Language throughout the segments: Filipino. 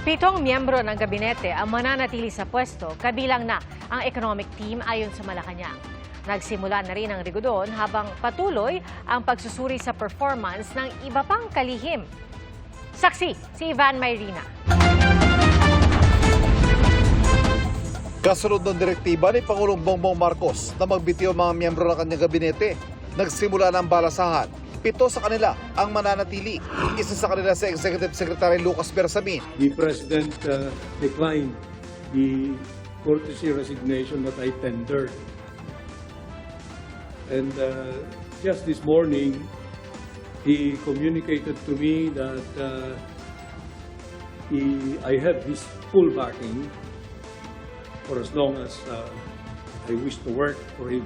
Pitong miyembro ng gabinete ang mananatili sa pwesto, kabilang na ang economic team ayon sa Malacanang. Nagsimula na rin ang rigodon habang patuloy ang pagsusuri sa performance ng iba pang kalihim. Saksi, si Ivan Mayrina. Kasunod ng direktiba ni Pangulong Bongbong Marcos na magbitiw mga miyembro ng kanyang gabinete, nagsimula ng balasahan. Pito sa kanila ang mananatili. Isa sa kanila si Executive Secretary Lucas Bersamin. the President uh, declined the courtesy resignation that I tendered. And uh, just this morning, he communicated to me that uh, he, I have his full backing for as long as uh, I wish to work for him.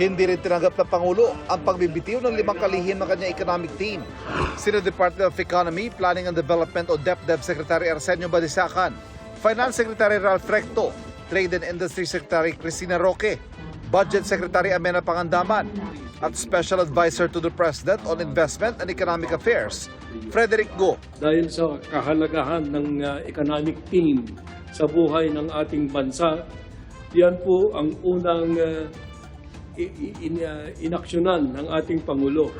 Hindi rin tinanggap ng Pangulo ang pagbibitiw ng limang kalihim ng kanyang economic team. Sina Department of Economy, Planning and Development o DepDev Secretary Arsenio Balisacan, Finance Secretary Ralph Recto, Trade and Industry Secretary Cristina Roque, Budget Secretary Amena Pangandaman, at Special Advisor to the President on Investment and Economic Affairs, Frederick Go. dahil sa kahalagahan ng uh, economic team sa buhay ng ating bansa, yan po ang unang uh, in, uh, inaksyonan ng ating Pangulo.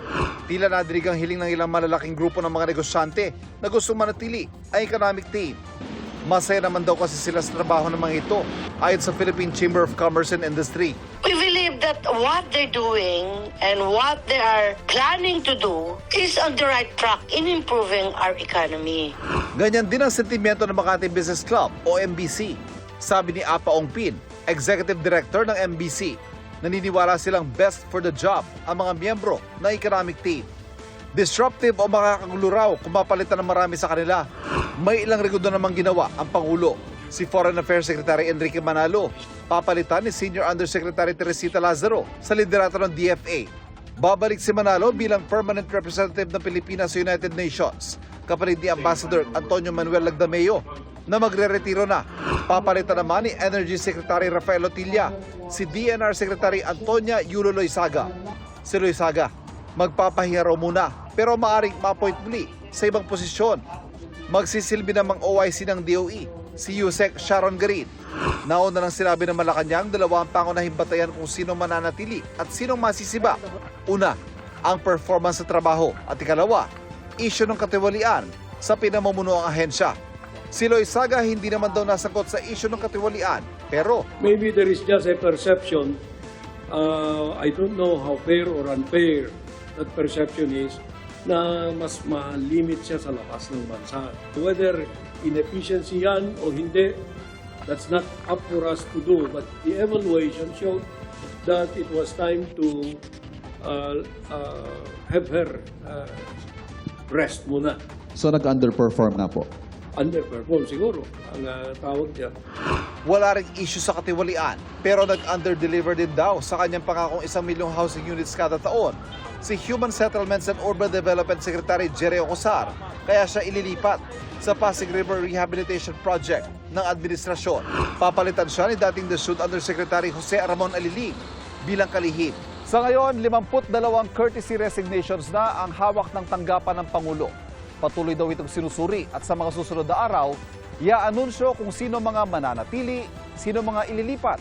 Tila nadinig ang hiling ng ilang malalaking grupo ng mga negosyante na gustong manatili ang economic team. Masaya naman daw kasi sila sa trabaho ng mga ito ayon sa Philippine Chamber of Commerce and Industry. We believe that what they're doing and what they are planning to do is on the right track in improving our economy. Ganyan din ang sentimiento ng Makati Business Club o MBC. Sabi ni Apa Ongpin, Executive Director ng MBC, naniniwala silang best for the job ang mga miyembro ng economic team. Disruptive o makakagulo raw kung mapalitan ng marami sa kanila. May ilang regodo namang ginawa ang Pangulo. Si Foreign Affairs Secretary Enrique Manalo, papalitan ni Senior Undersecretary Teresita Lazaro sa liderato ng DFA. Babalik si Manalo bilang Permanent Representative ng Pilipinas sa United Nations, kapalit ni Ambassador Antonio Manuel Lagdameo na magre-retiro na. Papalitan naman ni Energy Secretary Rafael Otilla, si DNR Secretary Antonia Yulo Loizaga. Si Loizaga, magpapahinga muna pero maaring ma-appoint muli sa ibang posisyon. Magsisilbi namang OIC ng DOE, si Yusek Sharon Garin. Nauna nang sinabi ng Malacanang dalawang pangunahing batayan kung sino mananatili at sinong masisiba. Una, ang performance sa trabaho at ikalawa, isyo ng katiwalian sa pinamumuno ang ahensya. Si Loizaga hindi naman daw nasagot sa isyo ng katiwalian pero Maybe there is just a perception, uh, I don't know how fair or unfair that perception is, na mas malimit siya sa lakas ng bansa. Whether inefficiency yan o hindi, that's not up for us to do. But the evaluation showed that it was time to uh, uh, have her uh, rest muna. So nag-underperform na po. Underperform siguro ang uh, tawag niya. Wala ring issue sa katiwalian pero nag-under-deliver din daw sa kanyang pangakong isang milyong housing units kada taon si Human Settlements and Urban Development Secretary Jerry Ocosar kaya siya ililipat sa Pasig River Rehabilitation Project ng administrasyon. Papalitan siya ni dating DSUD Undersecretary Jose Ramon Alilig bilang kalihim. Sa ngayon, 52 courtesy resignations na ang hawak ng tanggapan ng Pangulo. Patuloy daw itong sinusuri at sa mga susunod na araw, ia-anunsyo kung sino mga mananatili, sino mga ililipat,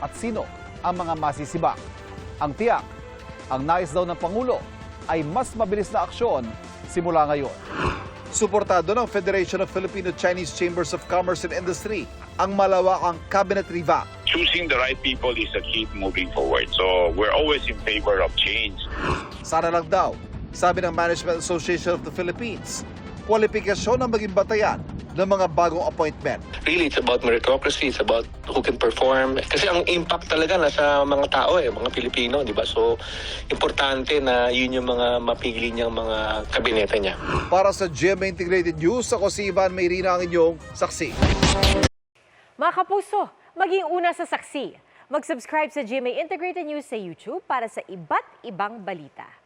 at sino ang mga masisibak. Ang tiyak, ang nais daw ng Pangulo ay mas mabilis na aksyon simula ngayon. Suportado ng Federation of Filipino-Chinese Chambers of Commerce and Industry ang malawakang cabinet revamp. choosing the right people is the key moving forward. So we're always in favor of change. Sana lang daw, sabi ng Management Association of the Philippines, kwalifikasyon ang maging batayan ng mga bagong appointment. really it's about meritocracy, it's about who can perform. Kasi ang impact talaga nasa mga tao eh, mga Pilipino, di ba? So, importante na yun yung mga mapili niyang mga kabinete niya. Para sa GMA Integrated News, ako si Ivan Mayrina ang inyong saksi. Mga kapuso, maging una sa saksi. Mag-subscribe sa GMA Integrated News sa YouTube para sa iba't ibang balita.